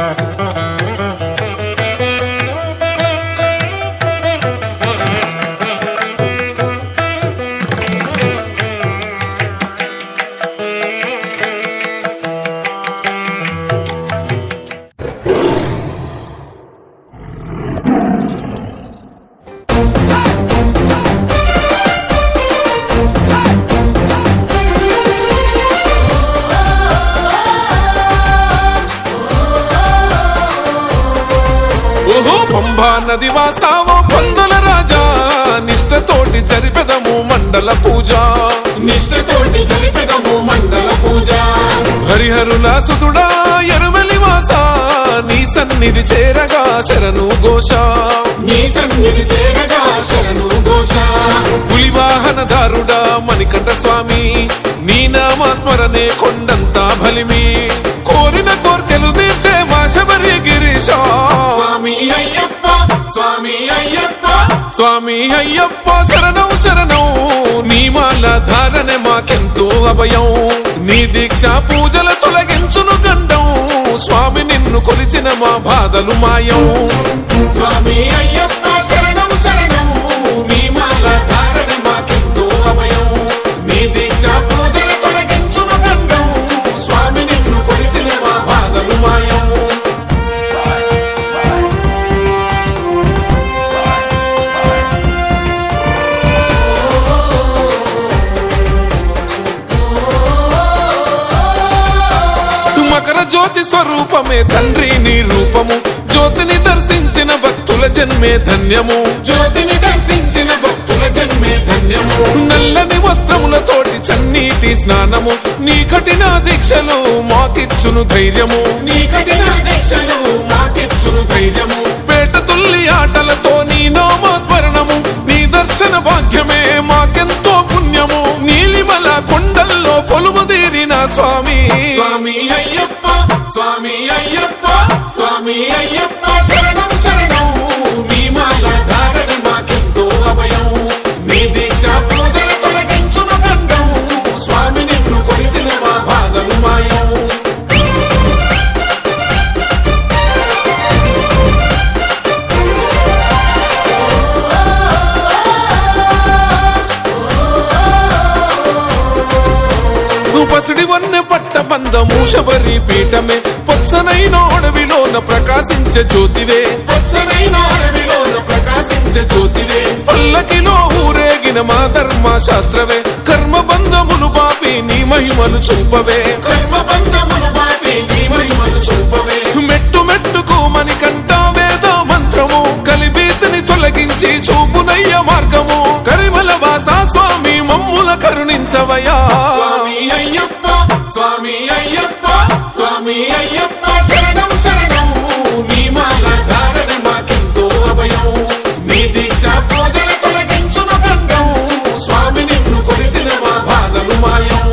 ఓహో నది వాసావో పందుల రాజా. నిష్టతోటి జరిపెదము మండల పూజ. నిష్ఠతోటి జరిపెదము మండల పూజ. హరిహరుల సుతుడా ఎరువెలి వాస. నీ సన్నిధి చేరగా శరణు ఘోష. నీ సన్నిధి చేరగా శరణు ఘోష. పులివాహనదారుడా మణికంఠ స్వామి నీ నామ స్మరణే కొండంత బలిమి. స్వామి అయ్యప్ప. స్వామి అయ్యప్ప శరణం శరణం. నీ మాల ధారణ మాకెంతో అభయం. నీ దీక్ష పూజల తొలగించును గండం. స్వామి నిన్ను కొలిచిన మా బాధలు మాయం. స్వామి అయ్యప్ప జ్యోతి స్వరూపమే తండ్రి నీ రూపము. జ్యోతిని దర్శించిన భక్తుల జన్మే ధన్యము. జ్యోతిని దర్శించిన భక్తుల జన్మే ధన్యము. నల్లని వస్త్రములతోటి చన్నీటి స్నానము. నీ కఠిన దీక్షలు మాకిచ్చును ధైర్యము. నీ కఠిన దీక్షలు మాకిచ్చును ధైర్యము. పేట తుల్లి ఆటలతో నీ నామస్మరణము. నీ దర్శన భాగ్యమే మాకెంతో పుణ్యము. నీలిమల కొండల్లో కొలువు తీరిన స్వామి. స్వామి అయ్యప్ప స్వామి అయ్యప్ప స్వామి అయ్యప్ప శరణం శరణం. పసిడి వన్నె పట్ట బంద శబరి పీఠమే. పొత్సనైన అడవిలోన ప్రకాశించే జ్యోతివే. పచ్చనైన అడవిలోన ప్రకాశించే జ్యోతివే. పల్లకిలో ఊరేగిన మా ధర్మ శాస్త్రవే కర్మ బంధములు బాపి నీ మహిమను చూపవే. కర్మ బంధములు బాపి నీ మహిమను చూపవే. మెట్టు మెట్టుకు మణికంఠ వేద మంత్రము. కలిబీతిని తొలగించి చూపునయ్య మార్గము. కరిమల వాసా స్వామి మమ్ముల కరుణించవయా. స్వామి అయ్యప్ప స్వామి అయ్యప్ప శరణం శరణం. నీ మాల ధారణ మాకెంతో అభయం. నీ దీక్ష పూజల తొలగించును గండం స్వామి నిన్ను కొలిచిన మా బాధలు మాయం.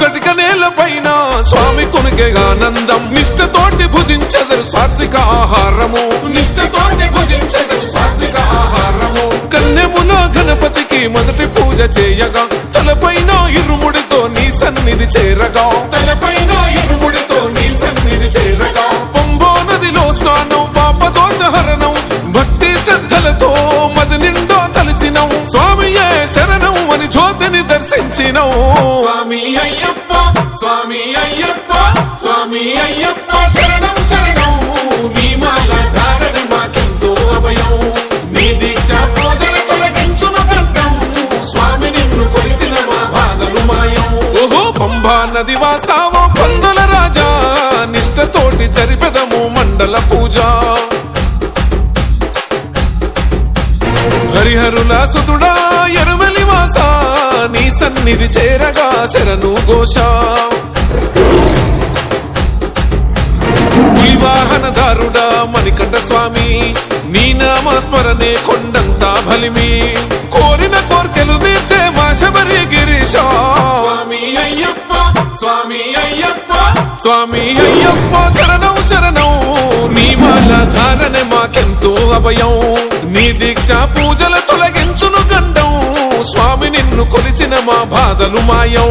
కటిక నేల పైన స్వామి కొనుకే ఆనందం నిష్టతోటి భుజించదరు సాత్విక ఆహారము. నిష్ఠతోటి భుజించదరు సాత్విక ఆహారము. కన్నెమున గణపతికి మొదటి పూజ చేయగా తలపైన ఇరుముడితో నీ సన్నిధి చేరగా. తలపైన ఇరుముడితో నీ సన్నిధి చేరగా. పొంబో నదిలో స్నానం పాపదోషహరణం భక్తి శ్రద్ధలతో మది నిండా తలచినం. స్వామియే శరణం అని జ్యోతిని దర్శించినం. స్వామి అయ్యప్ప స్వామి అయ్యప్ప స్వామి అయ్యప్ప శరణం శరణం. నీ మాల ధారణ మాకెంతో అభయం. నీ దీక్ష పూజల తొలగించును స్వామి నిన్ను కొలిచిన మా బాధలు మాయం. ఓహో పంబా నది వాసావో పందుల రాజా. నిష్టతోటి చరిపెదము మండల పూజ. హరిహరుల సుతుడా ఎరుమలి వాసా. నీ సన్నిధి చేరగా శరణు ఘోష పులివాహనదారుడా మణికంఠ స్వామి నీ నామ స్మరణే కొండంత బలిమి కోరిన కోర్కెలు తీర్చే మా శబరి గిరీశ. స్వామి అయ్యప్ప స్వామి అయ్యప్ప. స్వామి అయ్యప్ప శరణం శరణం. నీ మాల ధారణ మాకెంతో అభయం. నీ దీక్ష పూజల నిన్ను కొలిచిన మా బాధలు మాయం.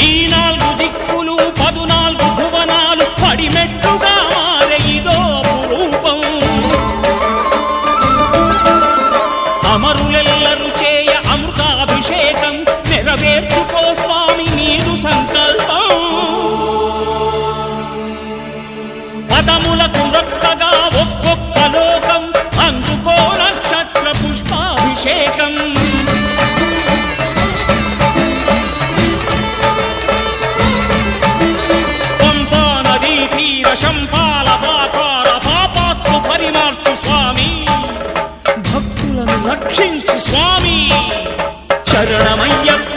ఈ నాలుగు దిక్కులు పదునాలుగు భువనాలు పడిమెట్టుగా మారే ఇదో రూపం అమరులెల్లరు చేయ అమృతాభిషేకం నెరవేర్చుకో స్వామి నీదు సంకల్పం. పదములకు రక్షించు స్వామి. శరణమయ్యప్ప